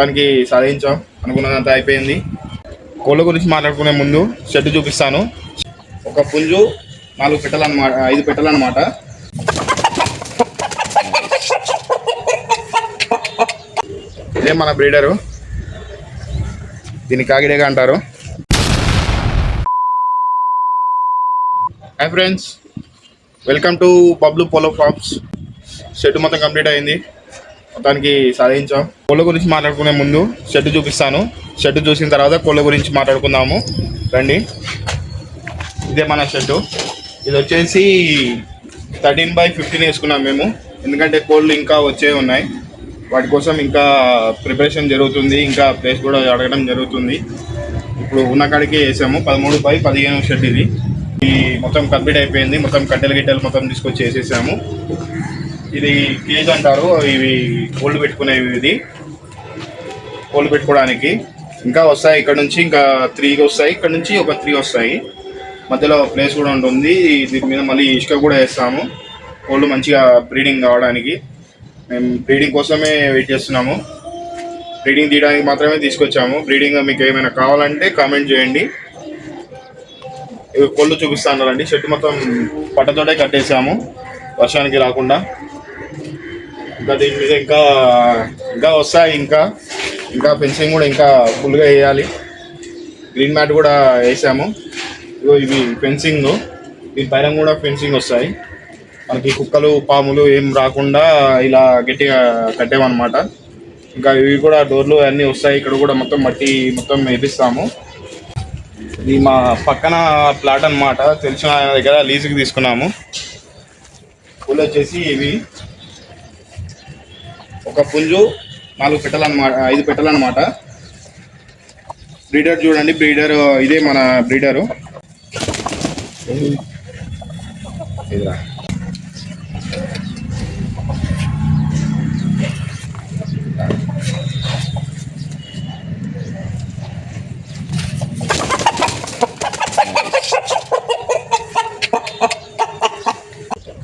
మొత్తానికి సాధించాం. అనుకున్నదంతా అయిపోయింది. కోళ్ళ గురించి మాట్లాడుకునే ముందు షెడ్ చూపిస్తాను. ఒక పుంజు నాలుగు పెట్టాలన్నమాట ఐదు పెట్టాలన్నమాట ఇదే మన బ్రీడరు. దీన్ని కాకిడేగా అంటారు. Hi friends. వెల్కమ్ టు పబ్లు పోలో ఫార్మ్స్. షెడ్ మొత్తం కంప్లీట్ అయింది. మొత్తానికి సాధించాం. కోళ్ళ గురించి మాట్లాడుకునే ముందు షెడ్ చూపిస్తాను. షెడ్ చూసిన తర్వాత కోళ్ళ గురించి మాట్లాడుకుందాము. రండి. ఇదే మన షెడ్ ఇది వచ్చేసి థర్టీన్ బై ఫిఫ్టీన్ వేసుకున్నాం మేము. ఎందుకంటే కోళ్ళు ఇంకా వచ్చే ఉన్నాయి. వాటి కోసం ఇంకా ప్రిపరేషన్ జరుగుతుంది. ఇంకా ప్లేస్ కూడా అడగడం జరుగుతుంది. ఇప్పుడు ఉన్న కాడికి వేసాము. పదమూడు బై పదిహేను షెడ్ ఇది. ఇది మొత్తం కంప్లీట్ అయిపోయింది. మొత్తం కట్టెలు గిట్టెలు మొత్తం తీసుకొచ్చి వేసేసాము. ఇది కేజ్ అంటారు. ఇవి కోల్డ్ పెట్టుకునేవి. ఇది కోల్డ్ పెట్టుకోవడానికి. ఇంకా వస్తాయి ఇక్కడ నుంచి ఇంకా త్రీ వస్తాయి. ఇక్కడ నుంచి ఒక త్రీ వస్తాయి. మధ్యలో ప్లేస్ కూడా ఉంటుంది. దీని మీద మళ్ళీ ఇసుక కూడా వేస్తాము. కోళ్ళు మంచిగా బ్రీడింగ్ కావడానికి. మేము బ్రీడింగ్ కోసమే వెయిట్ చేస్తున్నాము. బ్రీడింగ్ తీయడానికి మాత్రమే తీసుకొచ్చాము. బ్రీడింగ్ మీకు ఏమైనా కావాలంటే కామెంట్ చేయండి. కోళ్ళు చూపిస్తా చూపిస్తానండి. చెట్టు మొత్తం పట్టతోటే కట్టేసాము. వర్షానికి రాకుండా. ఇంకా దీని మీద ఇంకా ఇంకా వస్తాయి ఇంకా ఇంకా ఫెన్సింగ్ కూడా ఇంకా ఫుల్గా వేయాలి. గ్రీన్ మ్యాట్ కూడా వేసాము. ఇగో ఇవి ఫెన్సింగ్ దీని పైన కూడా ఫెన్సింగ్ వస్తాయి. మనకి కుక్కలు పాములు ఏం రాకుండా ఇలా గట్టిగా కట్టామన్నమాట ఇంకా ఇవి కూడా డోర్లు అన్నీ వస్తాయి. ఇక్కడ కూడా మొత్తం మట్టి మొత్తం వేపిస్తాము. ఇది మా పక్కన ప్లాట్ అన్నమాట. తెలిసిన దగ్గర లీజుకి తీసుకున్నాము. పూలు వచ్చేసి ఇవి. ఒక పుంజు నాలుగు పెట్టాలన్నమాట ఐదు పెట్టాలన్నమాట బ్రీడర్ చూడండి బ్రీడర్ ఇదే మన బ్రీడరు. ఇదిరా.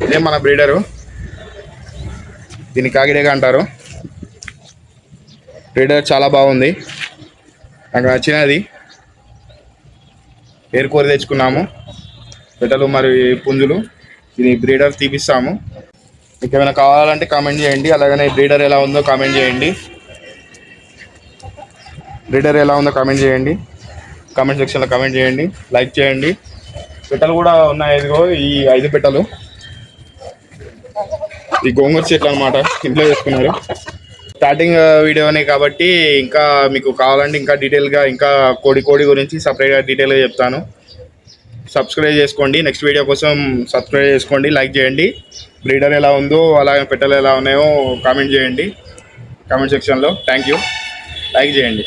ఇదే మన బ్రీడరు. దీన్ని కాకిడేగా అంటారు. బ్రీడర్ చాలా బాగుంది. నాకు నచ్చినది. ఏరుకోరి తెచ్చుకున్నాము. పెట్టలు మరి పుంజులు. ఇది బ్రీడర్ తీపిస్తాము. మీకు ఏమైనా కావాలంటే కామెంట్ చేయండి. అలాగనే బ్రీడర్ ఎలా ఉందో కామెంట్ చేయండి. బ్రీడర్ ఎలా ఉందో కామెంట్ చేయండి. కామెంట్ సెక్షన్లో కామెంట్ చేయండి. లైక్ చేయండి. పెట్టలు కూడా ఉన్నాయి. ఇదిగో ఈ ఐదు పెట్టలు ఈ గోంగూర చెట్లు అనమాట ఇంట్లో చేసుకున్నారు. స్టార్టింగ్ వీడియోనే uh, కాబట్టి ఇంకా మీకు కావాలంటే ఇంకా డీటెయిల్గా ఇంకా కోడి కోడి గురించి సపరేట్గా డీటెయిల్గా చెప్తాను. సబ్స్క్రైబ్ చేసుకోండి. నెక్స్ట్ వీడియో కోసం సబ్స్క్రైబ్ చేసుకోండి. లైక్ చేయండి. బ్రీడర్ ఎలా ఉందో అలాగే పెట్టలు ఎలా ఉన్నాయో కామెంట్ చేయండి. కామెంట్ సెక్షన్లో థ్యాంక్ యూ లైక్ చేయండి.